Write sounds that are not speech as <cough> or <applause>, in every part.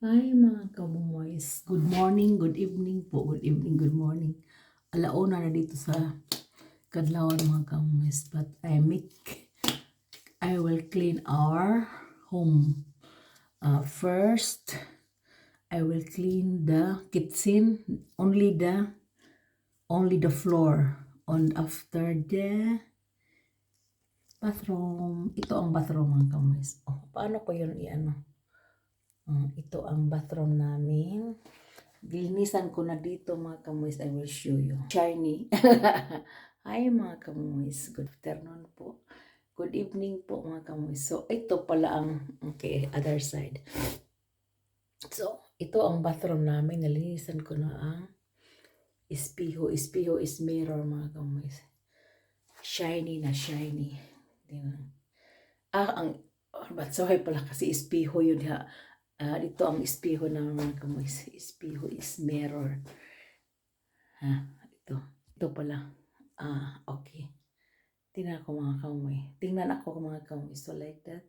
Hi mga kabumoys. Good morning, good evening po. Good evening, good morning. Alauna na dito sa Kadlawan mga kabumoys. But I make, I will clean our home. Uh, first, I will clean the kitchen. Only the, only the floor. On after the bathroom. Ito ang bathroom mga kabumoys. Oh, paano ko yun i-ano? Uh, ito ang bathroom namin. Linisan ko na dito mga kamuis. I will show you. Shiny. <laughs> Hi mga kamuis. Good afternoon po. Good evening po mga kamuis. So ito pala ang okay, other side. So ito ang bathroom namin. Nalinisan ko na ang ispiho. Ispiho is mirror mga kamuis. Shiny na shiny. Diba? Ah, ang But so pala kasi ispiho yun ha. Ah, dito ang espiho ng mga kamoy. Espiho is mirror. Ha, ito. Ito pala. Ah, okay. Tingnan ako mga kamoy. Tingnan ako mga kamoy. So like that.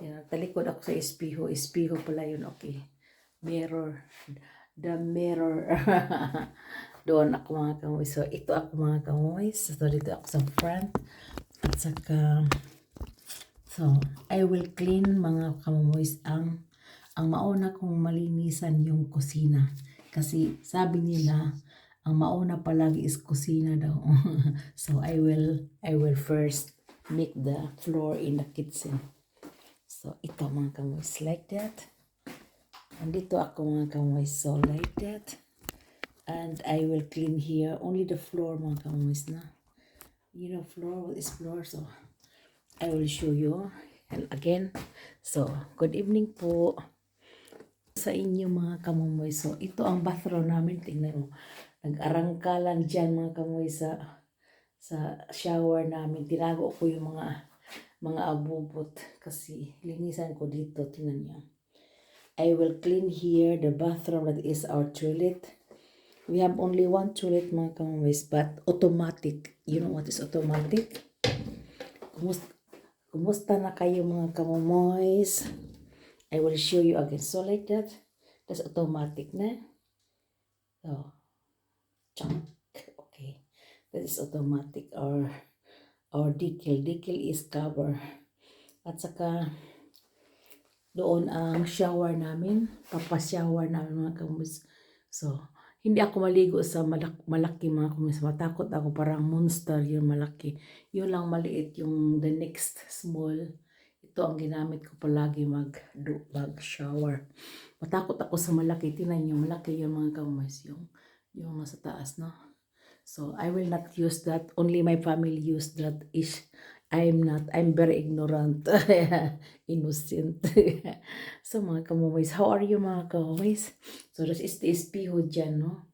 Tingnan, talikod ako sa espiho. Espiho pala yun. Okay. Mirror. The mirror. <laughs> Doon ako mga kamoy. So ito ako mga kamoy. So dito ako sa front. At saka So, I will clean mga kamomoys ang ang mauna kong malinisan yung kusina. Kasi sabi nila, ang mauna palagi is kusina daw. <laughs> so I will I will first make the floor in the kitchen. So ito mga kamoys like that. Andito ako mga kamoys so like that. And I will clean here only the floor mga kamoys na. You know floor is floor so I will show you and again. So good evening po sa inyo mga kamumoy. So, ito ang bathroom namin. Tingnan mo. Nag-arangkalan dyan mga kamumoy sa sa shower namin. Tinago ko yung mga mga abubot kasi linisan ko dito. Tingnan niyo. I will clean here the bathroom that is our toilet. We have only one toilet mga kamumoys but automatic. You know what is automatic? Kumusta, kumusta na kayo mga kamumoys? I will show you again. So like that. That's automatic na. So, chunk. Okay. That is automatic or or decal. Decal is cover. At saka doon ang shower namin. Papa-shower namin mga kamus. So, hindi ako maligo sa malak malaki mga kamus. Matakot ako parang monster yung malaki. Yun lang maliit yung the next small ito ang ginamit ko palagi mag do, mag shower. Matakot ako sa malaki. Tinan niyo, malaki yung mga kamas, yung, yung nasa taas, no? So, I will not use that. Only my family use that. Is I'm not, I'm very ignorant. <laughs> Innocent. <laughs> so, mga kamumays, how are you mga kamumays? So, this is the espejo dyan, no?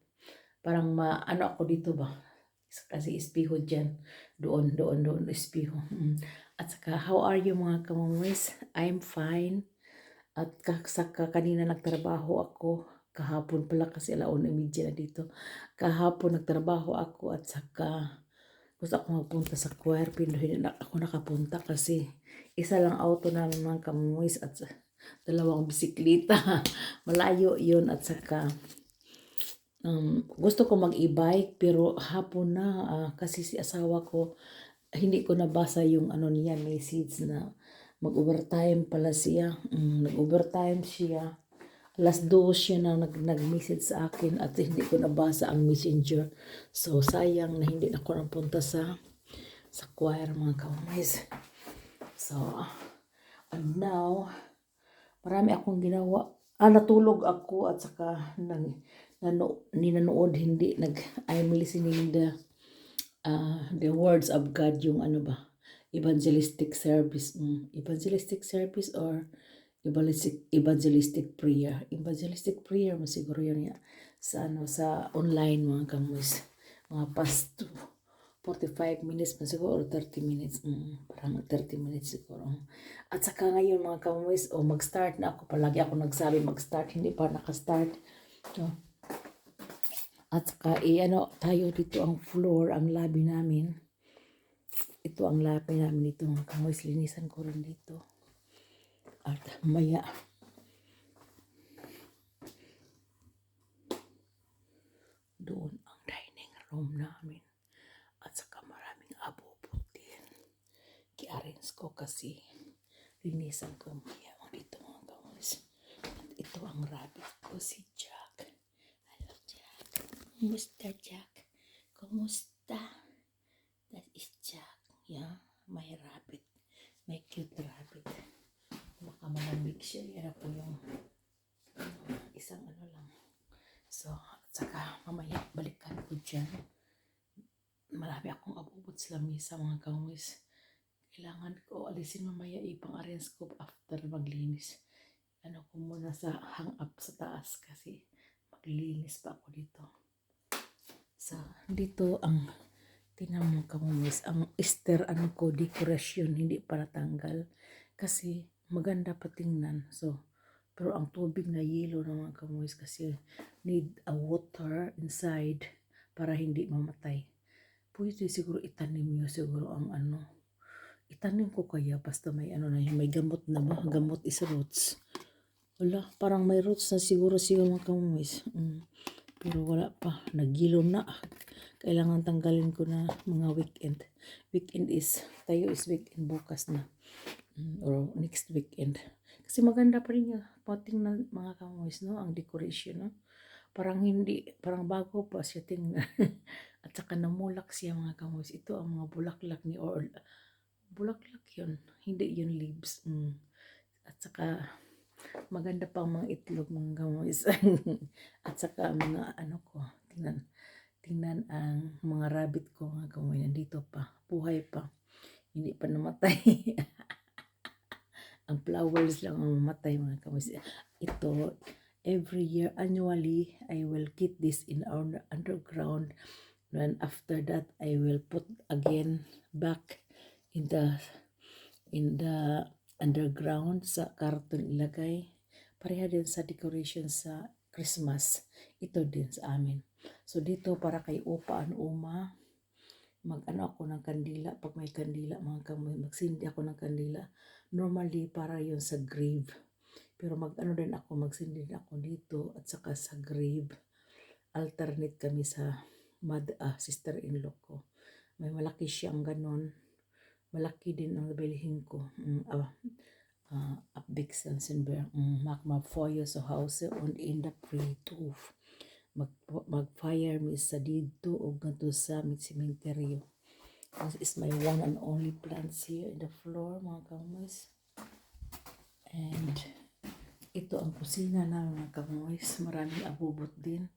Parang ma, ano ako dito ba? Kasi espejo dyan. Doon, doon, doon, espejo. Mm. At saka, how are you mga kamumis? I'm fine. At saka kanina nagtrabaho ako. Kahapon pala kasi alaon media na dito. Kahapon nagtrabaho ako at saka gusto ako magpunta sa choir. Hindi na ako nakapunta kasi isa lang auto namin mga kamumis at dalawang bisikleta. <laughs> Malayo yun at saka um, gusto ko mag-e-bike pero hapon na uh, kasi si asawa ko hindi ko nabasa yung ano niya message na mag-overtime pala siya. Mm, nag-overtime siya. Alas 2 siya na nag, nag-message sa akin at hindi ko nabasa ang messenger. So, sayang na hindi na ako napunta sa sa choir mga kaumays. So, and now, marami akong ginawa. Ah, natulog ako at saka nang, nano, ninanood hindi nag I'm listening the uh, the words of God yung ano ba evangelistic service mm, evangelistic service or evangelistic evangelistic prayer. Evangelistic prayer mo siguro yun ya sa ano sa online mga kamuis mga past 45 minutes pa siguro or 30 minutes mm, parang 30 minutes siguro. At saka ngayon mga kamuis o oh, mag-start na ako palagi ako nagsabi mag-start hindi pa naka-start. So, at saka eh, ano, tayo dito ang floor, ang labi namin. Ito ang labi namin dito mga kangwis. Linisan ko rin dito. At maya. Doon ang dining room namin. At saka maraming abubot din. Ki-arrange ko kasi linisan ko maya dito mga kangwis. At ito ang rabbit ko si Jack. Kumusta Jack? Kumusta? That is Jack. Yeah, my rabbit. My cute rabbit. Baka malamig siya. Yan po yung isang ano lang. So, at saka mamaya balikan ko dyan. Marami akong abubot sa lamisa mga kamulis. Kailangan ko alisin mamaya ipang-arrange ko after maglinis. Ano ko muna sa hang up sa taas kasi maglilinis pa ako dito. So, dito ang tinan mo kamumis, ang Easter ano ko, dekorasyon, hindi para tanggal. Kasi maganda pa tingnan. So, pero ang tubig na yelo ng mga kamumis kasi need a water inside para hindi mamatay. Pwede siguro itanim nyo siguro ang ano. Itanim ko kaya basta may ano na may gamot na ba? Gamot is roots. Wala, parang may roots na siguro siguro mga kamumis. Mm. Pero wala pa, nagilom na. Kailangan tanggalin ko na mga weekend. Weekend is, tayo is weekend bukas na. Mm, or next weekend. Kasi maganda pa rin yung patingnan mga kamuis, no? Ang decoration, no? Parang hindi, parang bago pa siya tingnan. <laughs> At saka namulak siya mga kamuis. Ito ang mga bulaklak ni or bulaklak yun. Hindi yun leaves. Mm. At saka maganda pang mga itlog mga kamuis. <laughs> At saka mga ano ko, tingnan, tingnan ang mga rabbit ko mga kamuis. Nandito pa, buhay pa. Hindi pa namatay. <laughs> ang flowers lang ang mamatay mga kamuis. Ito, every year, annually, I will keep this in our underground. And after that, I will put again back in the underground sa karton ilagay. Pareha din sa decoration sa Christmas. Ito din sa amin. So dito para kay upa an uma, mag-ano ako ng kandila. Pag may kandila, mga kamoy, magsindi ako ng kandila. Normally, para yon sa grave. Pero mag-ano din ako, magsindi din ako dito at saka sa grave. Alternate kami sa mad, ah, sister-in-law ko. May malaki siyang ganon. Malaki din ang bilhin ko. Mm, ah, Abdixen Senberg, mm, Magma Feuer sa Hause und in der Friedhof. Mag, mag-fire mi sa dito o ganito sa mit cementerio. This is my one and only plants here in the floor, mga kamoys. And ito ang kusina namin mga kamoys. Maraming abubot din.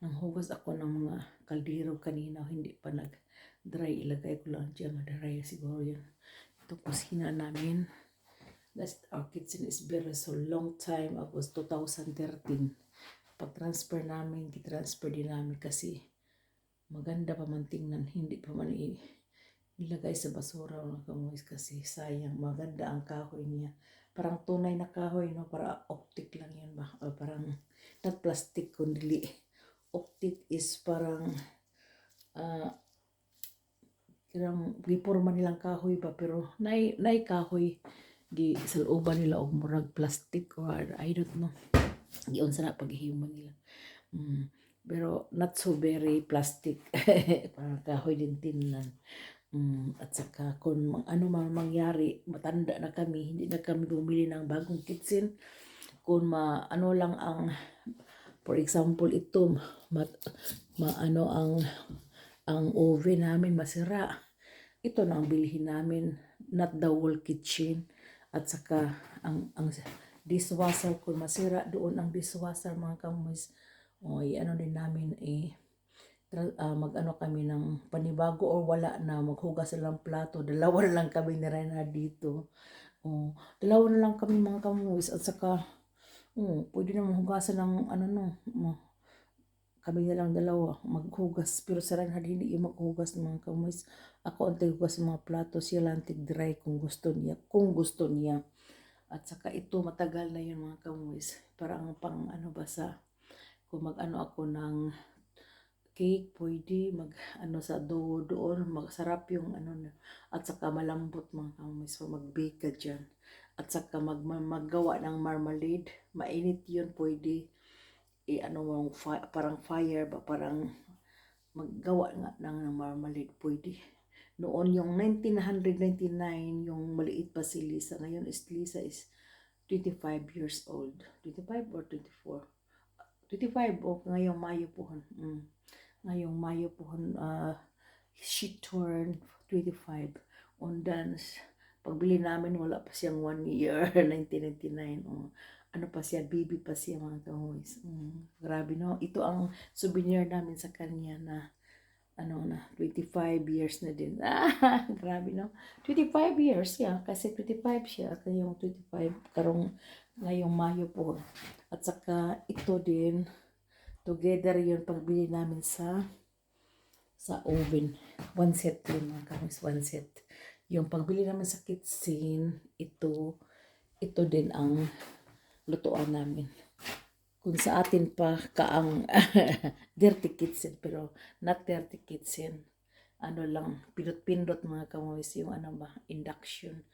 Nang hugas ako ng mga kaldero kanina, hindi pa nag-dry. Ilagay ko lang dyan, ma-dry siguro yun. Ito kusina namin. That's our kitchen is very so long time. It was 2013. Pag-transfer namin, kitransfer din namin kasi maganda pa man tingnan. Hindi pa man ilagay sa basura mga kamoys kasi sayang. Maganda ang kahoy niya. Parang tunay na kahoy, no? Para optic lang yan ba? O parang, not plastic, kundi optic is parang, ah, kirang giporma nilang kahoy ba pero nay nay kahoy gi sa looban nila og murag plastic or I don't know. Giun sa na paghihimo nila. Mm, pero not so very plastic. <laughs> Parang kahoy din tinlan. Mm, at saka kung ano man mangyari matanda na kami hindi na kami bumili ng bagong kitchen. Kung ma ano lang ang for example ito ma, ma ano ang ang oven namin masira. Ito na ang bilhin namin, not the whole kitchen. At saka ang, ang dishwasher ko masira doon ang dishwasher mga kamoys. O ano din namin eh ah, mag-ano kami ng panibago or wala na maghugas lang plato. Dalawa na lang kami ni Rena dito. Oh, dalawa na lang kami mga kamoys at saka oh, pwede na hugasan ng ano no, kami na lang dalawa maghugas. Pero sa Reinhard hindi yung maghugas ng mga kamoys. Ako ang tighugas ng mga plato. Siya lang tig-dry kung gusto niya kung gusto niya. At saka ito matagal na yun mga kamoys. Parang pang ano ba sa kung mag ano ako ng cake pwede mag ano sa dough doon. Magsarap yung ano na. At saka malambot mga kamoys so mag-bake ka dyan. At saka mag, maggawa ng marmalade. Mainit yun pwede i ano mo fi- parang fire ba parang maggawa nga ng, ng marmalade pwede Noon yung 1999, yung maliit pa si Lisa. Ngayon is Lisa is 25 years old. 25 or 24? 25 o ngayong Mayo po. Mm. Ngayong Mayo po uh, she turned 25 on dance. Pagbili namin wala pa siyang 1 year <laughs> 1999. Oh. Ano pa siya, baby pa siya mga kahoys. Mm. Grabe no. Ito ang souvenir namin sa kanya na ano na, 25 years na din. <laughs> Ah, grabe no. 25 years siya, kasi 25 siya at yung 25 karong ngayong Mayo po. At saka ito din, together yun pagbili namin sa sa oven. One set yun mga kamis, one set. Yung pagbili namin sa kitchen, ito, ito din ang lutuan namin. Kung sa atin pa kaang <laughs> dirty kitchen pero not dirty kitchen ano lang pindot-pindot mga kamoys yung ano ba induction.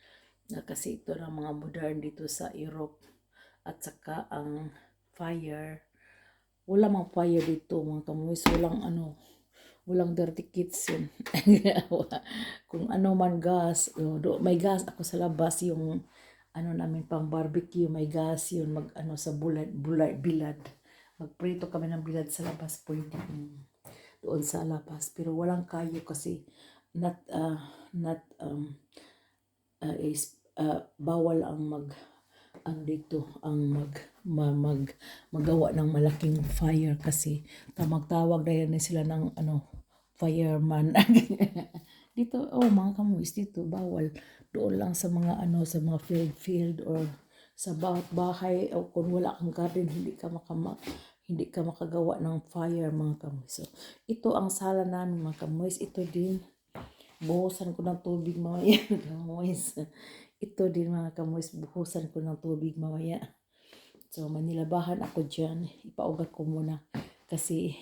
Kasi ito ng mga modern dito sa Europe. At saka ang fire. Wala mang fire dito mga kamoys walang ano walang dirty kitchen <laughs> kung ano man gas may gas ako sa labas yung ano namin pang barbecue, may gas yun, mag ano sa bulad, bulad, bilad. Magprito kami ng bilad sa labas, pwede doon sa labas. Pero walang kayo kasi not, uh, not, um, uh, is, uh, bawal ang mag, ang dito, ang mag, ma, mag, magawa ng malaking fire kasi tamag-tawag na yan sila ng ano, fireman. <laughs> dito, oh mga kamuis, dito, bawal doon lang sa mga ano sa mga field field or sa bawat bahay o kung wala kang garden hindi ka makama hindi ka makagawa ng fire mga kamoy. So, ito ang sala namin mga kamoy. Ito din, buhusan ko ng tubig mamaya. <laughs> kamoy. ito din mga kamoy, buhusan ko ng tubig mamaya. So, manilabahan ako dyan. Ipaugat ko muna. Kasi,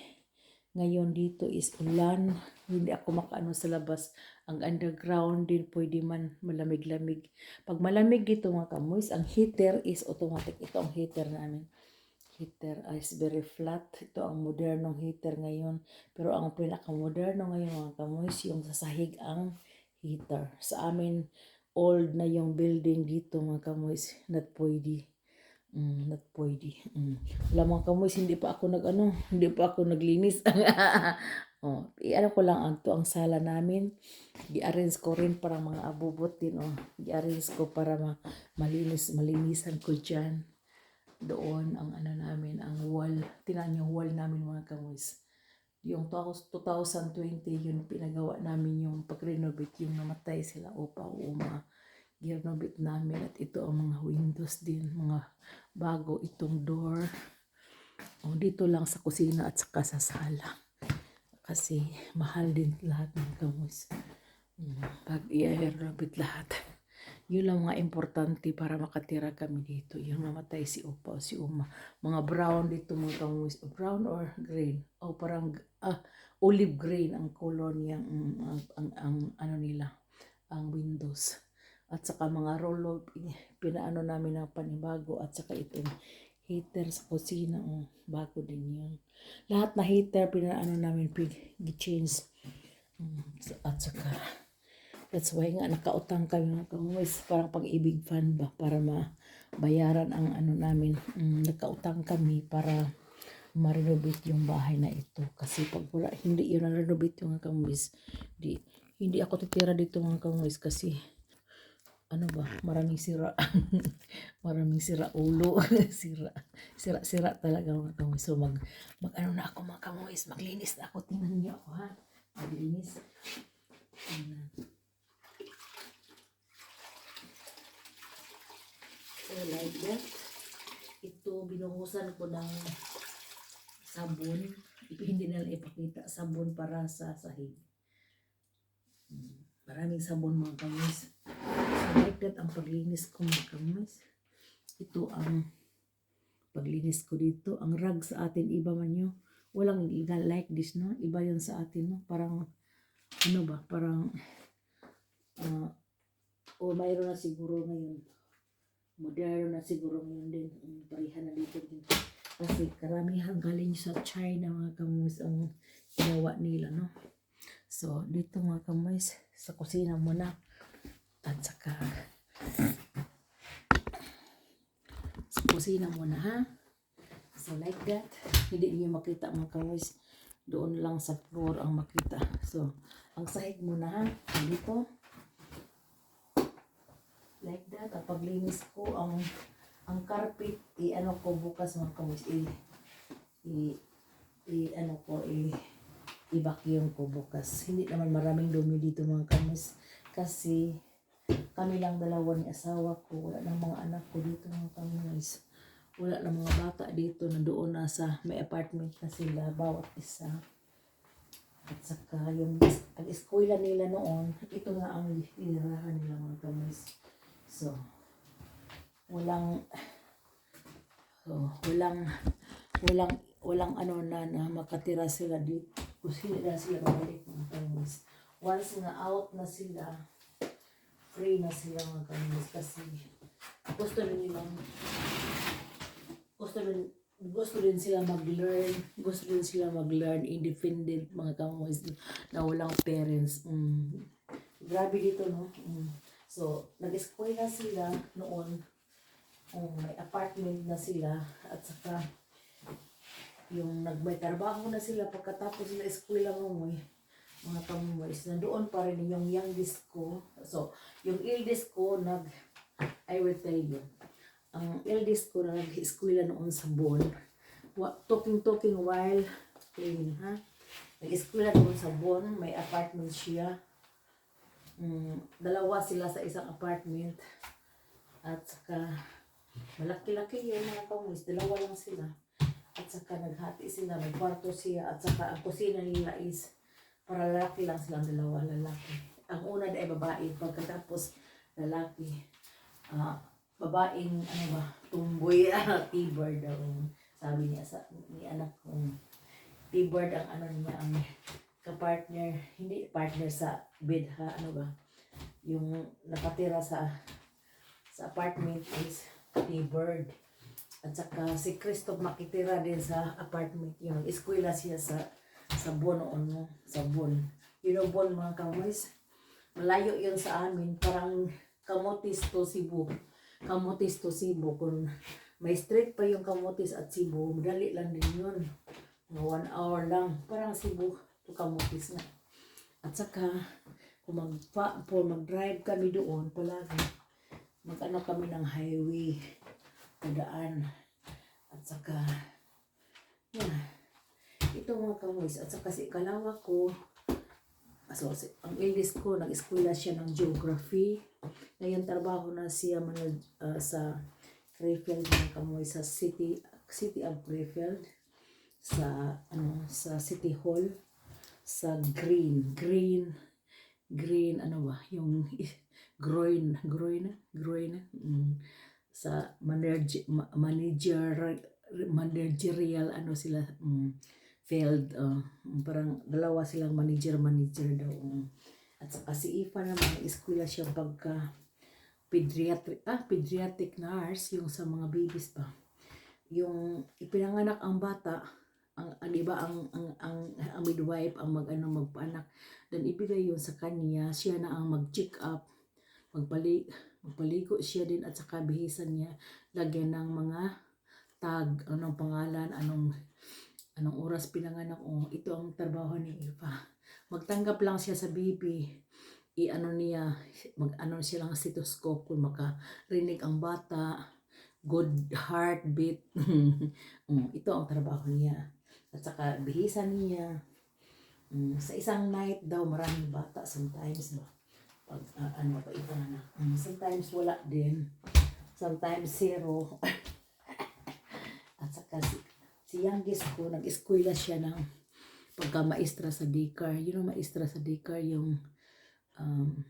ngayon dito is ulan. Hindi ako makaano sa labas. Ang underground din pwede man malamig-lamig. Pag malamig dito mga kamoys, ang heater is automatic. Ito ang heater namin. Heater is very flat. Ito ang modernong heater ngayon. Pero ang pinaka-moderno ngayon mga kamoys, yung sa sahig ang heater. Sa amin, old na yung building dito mga kamoys. Not pwede. Mm, not pwede. Mm. Wala mga kamoy, hindi pa ako nag ano, hindi pa ako naglinis. <laughs> oh, i-ano ko lang ang to ang sala namin. I-arrange ko rin para mga abubot din oh. I-arrange ko para ma malinis malinisan ko diyan. Doon ang ano namin, ang wall. Tinan yung wall namin mga kamoys. Yung 2020 yun pinagawa namin yung pag-renovate yung namatay sila upa uma ginamit namin at ito ang mga windows din, mga bago itong door. O, dito lang sa kusina at saka sa sala. Kasi mahal din lahat ng gamus. Mm, Pag i-renovate lahat. Yun lang mga importante para makatira kami dito. Yung namatay si Upa o si Uma. Mga brown dito mga gamus. Brown or green? O parang ah, olive green ang color niya. mm, ang, ang, ang ano nila. Ang windows at saka mga rolo pinaano namin ng panibago at saka itong heater sa kusina oh, bago din yun. Lahat na heater pinaano namin pig-change um, at saka that's why nga nakautang kami mga kamumis parang pag-ibig fan ba para mabayaran ang ano namin. Um, nakautang kami para ma-renovate yung bahay na ito. Kasi pag wala hindi yun na-renovate yung mga kamumis di, hindi ako titira dito mga kamumis kasi ano ba, maraming sira. <laughs> maraming sira ulo. <laughs> sira. Sira, sira talaga mga kamoy. So mag, mag ano na ako mga kamoy. Maglinis na ako. Tingnan niyo ako ha. Maglinis. Tingnan. So like that. Ito, binuhusan ko ng sabon. Hindi nila ipakita. Sabon para sa sahig. Maraming sabon mga kamoy. So, like that ang paglinis ko mga kamoys. Ito ang paglinis ko dito. Ang rag sa atin, iba man nyo. Walang like this, no? Iba yun sa atin, no? Parang, ano ba? Parang, uh, o mayroon na siguro ngayon. Moderno na siguro ngayon din. Um, parihan na dito din. Kasi karamihan galing sa China mga kamoys ang ginawa nila, no? So, dito mga kamoys, sa kusina muna. At saka, sa kusina muna ha. So, like that. Hindi niyo makita mga kamoys. Doon lang sa floor ang makita. So, ang sahig muna ha. Dito. Like that. At paglinis ko ang ang carpet, i-ano ko bukas mga kamoys. I, i, i, ano ko, i, i-vacuum ko bukas. Hindi naman maraming dumi dito mga kamoys. Kasi, kami lang dalawa ni asawa ko. Wala ng mga anak ko dito mga kamoys. Wala ng mga bata dito na doon na sa may apartment na sila. Bawat isa. At saka yung ang eskwela nila noon, ito nga ang inirahan nila mga kamoys. So, walang so, walang walang walang ano na, na makatira sila dito kasi na sila mabalik mga kamis. Once na out na sila free na sila mga kamis. Kasi gusto rin nilang gusto rin gusto rin sila mag-learn gusto rin sila mag-learn independent mga kamis na walang parents. Mm. grabe dito no? Mm. so nag-eskwela sila noon. Oh, may apartment na sila. At saka yung nagmay trabaho na sila pagkatapos na eskwela mo mga kamumoys na doon pa rin yung youngest ko so yung eldest ko nag I will tell you ang eldest ko na nag-eskwela noon sa Bon talking talking while playing ha nag-eskwela noon sa Bon may apartment siya mm, dalawa sila sa isang apartment at saka Malaki-laki yun mga kamuis. Dalawa lang sila. At saka naghati sila. May kwarto siya. At saka ang kusina nila is para lalaki lang silang dalawa. Lalaki. Ang una ay babae. Pagkatapos lalaki. ah babaeng ano ba? Tumboy. <laughs> T-bird daw. Sabi niya sa ni anak kong T-bird ang ano niya ang kapartner. Hindi partner sa bed ha. Ano ba? Yung nakatira sa sa apartment is T-Bird. At saka si Christoph makitira din sa apartment yun. Eskwela siya sa sa Bon o ano, sa Bon. You know Bon mga kaways? Malayo yun sa amin. Parang Kamotis to Cebu. Kamotis to Cebu. Kung may street pa yung Kamotis at Cebu, madali lang din yun. One hour lang. Parang Cebu to Kamotis na. At saka, kung mag, po, mag-drive kami doon, palagi, mag-ano kami ng highway padaan at saka yan. Ito mga kamoys at saka si kalawa ko. So, si, ang eldest ko nag-eskwela siya ng geography. Ngayon trabaho na siya manag, uh, sa Krefeld mga kamoy sa city city of Krefeld sa ano sa city hall. Sa green green green ano ba yung <laughs> groin groin groin mm, sa manager manager managerial ano sila mm, field uh, parang dalawa silang manager manager daw um. at saka si Ifa naman eskwela siya pagka pediatric ah pediatric nurse yung sa mga babies pa yung ipinanganak ang bata ang, ang iba ang ang, ang ang midwife ang mag ano magpaanak dan ibigay yun sa kanya siya na ang mag-check up magpali magpaligo siya din at saka bihisan niya lagyan ng mga tag anong pangalan anong anong oras pinanganak oh ito ang trabaho ni Eva. Magtanggap lang siya sa baby i-ano niya mag ano siya lang stethoscope kung makarinig ang bata good heartbeat. Um, <laughs> ito ang trabaho niya. At saka bihisan niya. Um, sa isang night daw maraming bata sometimes ba pag uh, ano pa iba na um, sometimes wala din. Sometimes zero. <laughs> At saka si, si youngest ko nag-eskwela siya ng pagka maestra sa daycare. Yun ang maestra sa daycare yung um,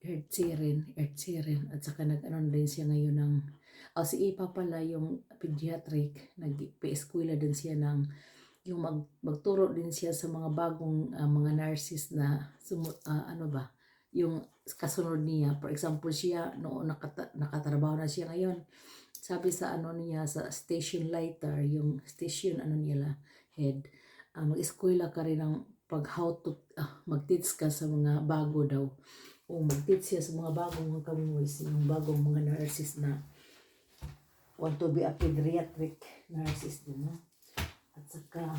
Earth Siren, Earth Siren. At saka nag-ano din siya ngayon ng oh, si Ipa pala yung pediatric. Nag-eskwela din siya ng yung mag, magturo din siya sa mga bagong uh, mga nurses na sumu, uh, ano ba yung kasunod niya for example siya noon nakata, nakatrabaho na siya ngayon sabi sa ano niya sa station lighter yung station ano nila head uh, mag-eskwela ka rin ng pag how to ah, mag-teach ka sa mga bago daw o mag-teach siya sa mga bagong mga kamuis yung bagong mga nurses na want to be a pediatric nurses din no? at saka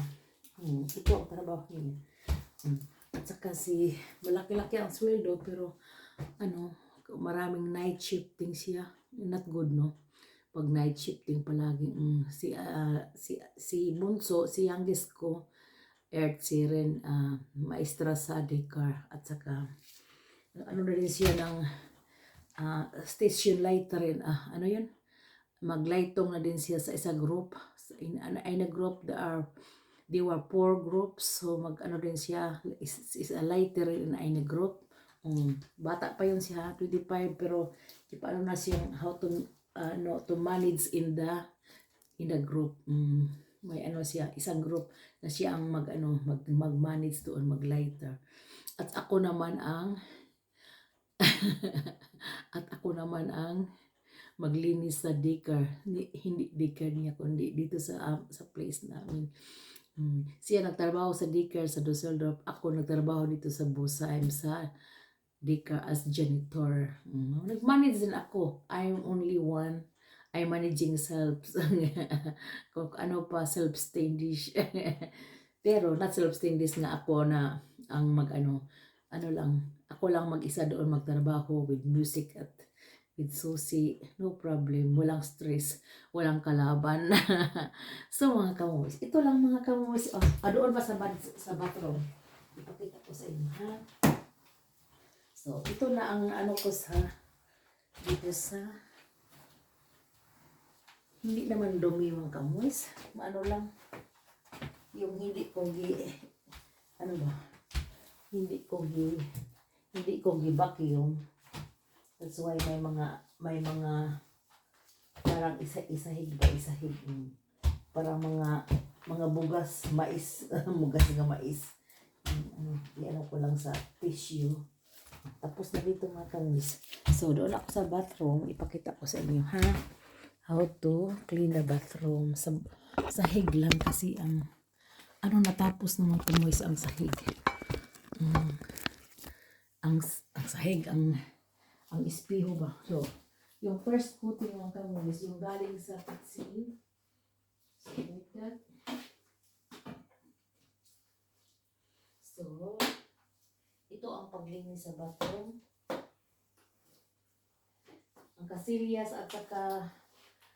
hmm, ito ang trabaho niya Hmm. At saka si malaki-laki ang sweldo pero ano maraming night shifting siya. Not good no? Pag night shifting palagi mm, si ah, si si bunso si youngest ko Earth Siren ah, maestra sa Dekar at saka ano na rin siya ng ah, station lighter rin. Ah, ano yun? Maglightong na din siya sa isa group. In, in a group there are they were four groups so mag ano din siya is, is a lighter in in a group. Um, bata pa yun siya 25 pero paano na siyang how to ano to manage in the in the group. Um, may ano siya isang group na siya ang mag ano mag mag-manage doon mag lighter at ako naman ang <laughs> at ako naman ang maglinis sa daycare. Hindi daycare niya kundi dito sa ah, sa place namin Mm. Siya nagtrabaho sa daycare sa Dusseldorf. Ako nagtrabaho dito sa Busaim sa daycare as janitor. Mm. Nag-manage din ako. I'm only one. I'm managing self. <laughs> Kung ano pa, self-stained dish. <laughs> Pero not self-stained dish nga ako na ang mag ano, ano lang, ako lang mag-isa doon magtrabaho with music at with Susi, no problem, walang stress, walang kalaban. <laughs> so mga kamus, ito lang mga kamus. Oh, ah, doon pa sa, bad, sa bathroom. Ipakita ko sa inyo, ha? So, ito na ang ano ko sa, dito sa, hindi naman dumi mga kamus. Ano lang, yung hindi ko gi, ano ba, hindi ko gi, hindi ko gi vacuum. That's why may mga may mga parang isa-isahig ba isahig parang mga mga bugas mais <laughs> bugas nga mais. Ano iano ko lang sa tissue. Tapos na dito mga kamis. So doon ako sa bathroom. Ipakita ko sa inyo ha? How to clean the bathroom. Sa sahig lang kasi ang ano natapos ng mga kamoys ang sahig. Mm. ang ang sahig ang ang espiho ba? So, yung first coating ng kamulis, yung galing sa pitsil. So, like that. So, ito ang paglinis sa bathroom. Ang kasilyas at saka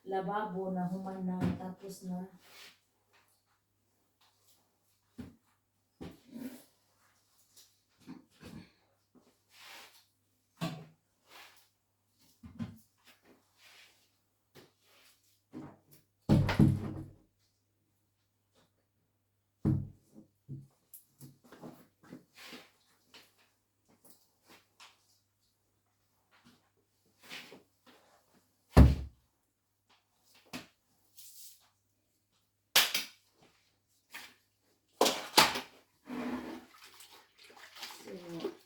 lababo na human na tapos na So,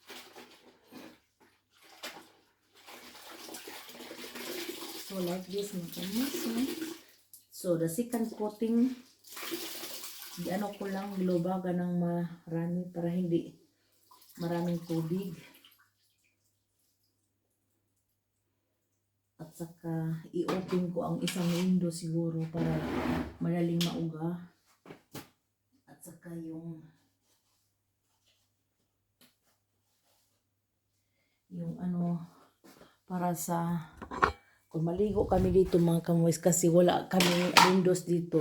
so like this no? So, the second coating, ano ko lang, nilubagan ng marami para hindi maraming tubig. At saka, i-open ko ang isang window siguro para madaling mauga. At saka yung yung ano para sa kung maligo kami dito mga kamoys kasi wala kami windows dito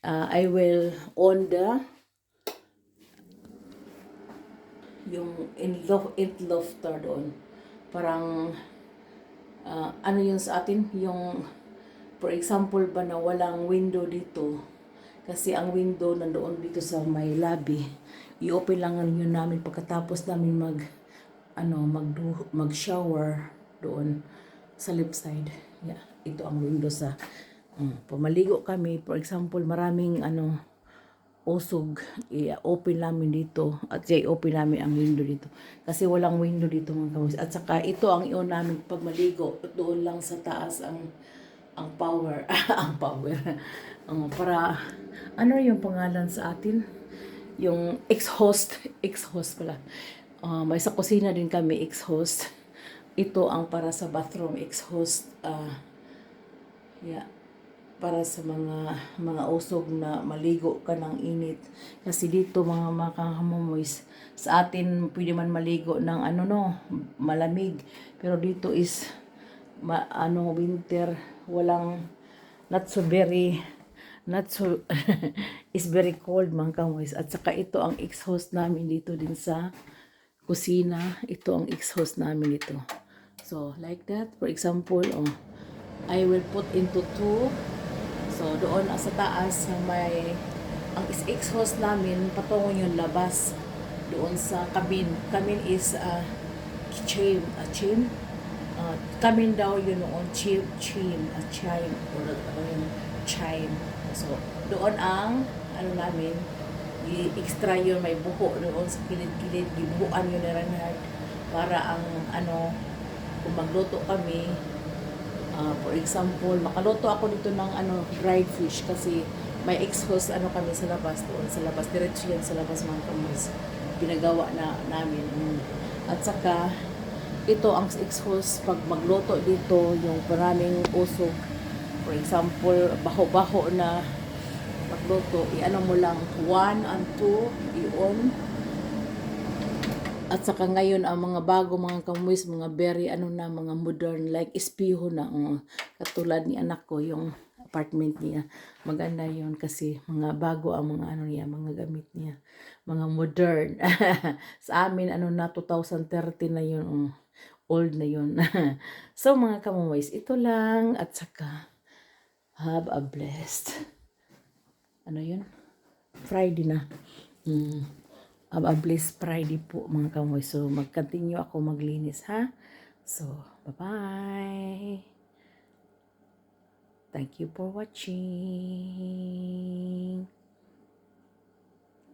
uh, I will on the yung in loft in lofter doon. Parang ah, ano yun sa atin? Yung for example ba na walang window dito? Kasi ang window nandoon dito sa may lobby i-open lang yun namin. Pagkatapos namin mag ano mag mag shower doon sa left side. Yeah ito ang window sa um, pamaligo kami. For example maraming ano usog. I-open namin dito. At i-open namin ang window dito. Kasi walang window dito mga kamus at saka ito ang iyon namin pag maligo doon lang sa taas ang ang power. <laughs> Ang power. Um, para ano yung pangalan sa atin? Yung ex-host, ex-host pala. Ah, may sa kusina din kami ex-host. Ito ang para sa bathroom ex-host. ah yeah. Para sa mga mga usog na maligo ka ng init. Kasi dito mga makahamumoys, sa atin pwede man maligo ng ano no, malamig. Pero dito is ma, ano winter, walang not so very not so <laughs> is very cold mga kamoys. At saka ito ang ex-host namin dito din sa kusina. Ito ang ex-host namin dito. So, like that. For example, oh, I will put into two. So, doon ah, sa taas, may, ang ex-host namin, patungo yung labas. Doon sa cabin. Cabin is a chim. A chim? Uh, cabin daw yun noon. Chim. Chim. A chime. Or ano yun? Chime. So, doon ang, ano namin, i-extra yun, may buho doon sa kilid-kilid, gibuhuan yun ni Reinhard para ang ano, kung magluto kami, ah, for example, makaluto ako dito ng ano, dried fish kasi may ex-host ano kami sa labas doon, sa labas, diretso yan sa labas mga kamas, pinagawa na namin. At saka, ito ang ex-host pag magluto dito, yung maraming usok, for example, baho-baho na magluto, i-ano mo lang, 1 and 2, i-on. At saka ngayon, ang mga bago, mga kamuis, mga very, ano na, mga modern, like espiho na, uh, katulad ni anak ko, yung apartment niya. Maganda yon kasi mga bago ang mga ano niya, mga gamit niya. Mga modern. <laughs> Sa amin, ano na, 2030 na yun, uh, old na yun. <laughs> so, mga kamuis, ito lang, at saka, have a blessed ano yun? Friday na. Mm. A blessed Friday po mga kamoy. So, mag-continue ako maglinis ha. So, bye-bye. Thank you for watching.